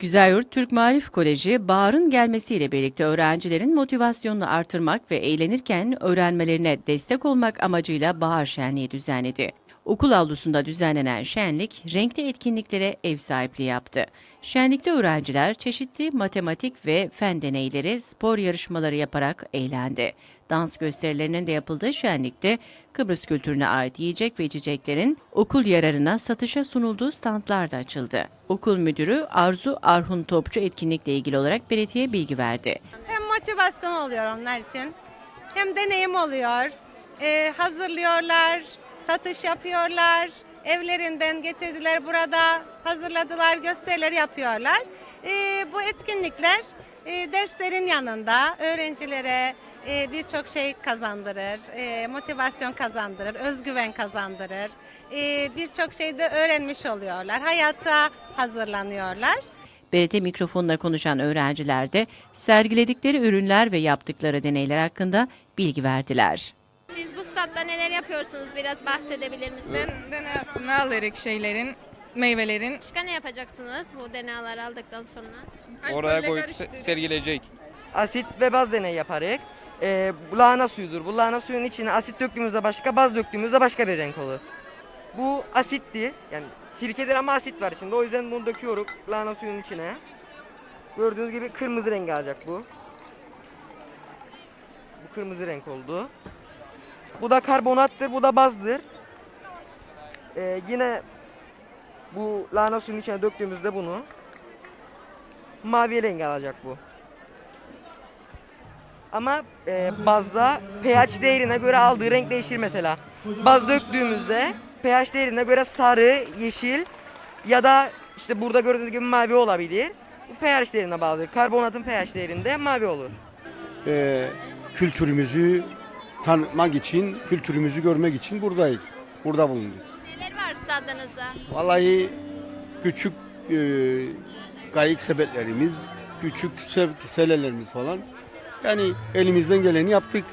Güzelyurt Türk Marif Koleji, baharın gelmesiyle birlikte öğrencilerin motivasyonunu artırmak ve eğlenirken öğrenmelerine destek olmak amacıyla bahar şenliği düzenledi. Okul avlusunda düzenlenen şenlik, renkli etkinliklere ev sahipliği yaptı. Şenlikte öğrenciler çeşitli matematik ve fen deneyleri, spor yarışmaları yaparak eğlendi. Dans gösterilerinin de yapıldığı şenlikte Kıbrıs kültürüne ait yiyecek ve içeceklerin okul yararına satışa sunulduğu standlar da açıldı. Okul müdürü Arzu Arhun Topçu etkinlikle ilgili olarak belediye bilgi verdi. Hem motivasyon oluyor onlar için hem deneyim oluyor. Ee, hazırlıyorlar, satış yapıyorlar. Evlerinden getirdiler burada, hazırladılar, gösteriler yapıyorlar. Ee, bu etkinlikler e, derslerin yanında öğrencilere e, birçok şey kazandırır, e, motivasyon kazandırır, özgüven kazandırır. E, birçok şey de öğrenmiş oluyorlar, hayata hazırlanıyorlar. BRT mikrofonla konuşan öğrenciler de sergiledikleri ürünler ve yaptıkları deneyler hakkında bilgi verdiler. Siz standta neler yapıyorsunuz? Biraz bahsedebilir misiniz? Den, deney aslında alırık şeylerin, meyvelerin. Başka ne yapacaksınız bu deneyleri aldıktan sonra? Oraya koyup karıştırıp- se- sergileyecek. asit ve baz deneyi yaparız. Ee, bu lahana suyudur. Bu lahana suyun içine asit döktüğümüzde başka, baz döktüğümüzde başka bir renk olur. Bu asittir. Yani sirkedir ama asit var içinde. O yüzden bunu döküyoruz lahana suyunun içine. Gördüğünüz gibi kırmızı rengi alacak bu. Bu kırmızı renk oldu. Bu da karbonattır, bu da bazdır. Ee, yine bu lahana suyunun içine döktüğümüzde bunu mavi rengi alacak bu. Ama e, bazda pH değerine göre aldığı renk değişir mesela. Baz döktüğümüzde pH değerine göre sarı, yeşil ya da işte burada gördüğünüz gibi mavi olabilir. Bu pH değerine bağlıdır. Karbonatın pH değerinde mavi olur. Ee, kültürümüzü tanıtmak için, kültürümüzü görmek için buradayız. Burada bulunduk. Neler var standınızda? Vallahi küçük e, kayık sepetlerimiz, küçük sev- selelerimiz falan. Yani elimizden geleni yaptık.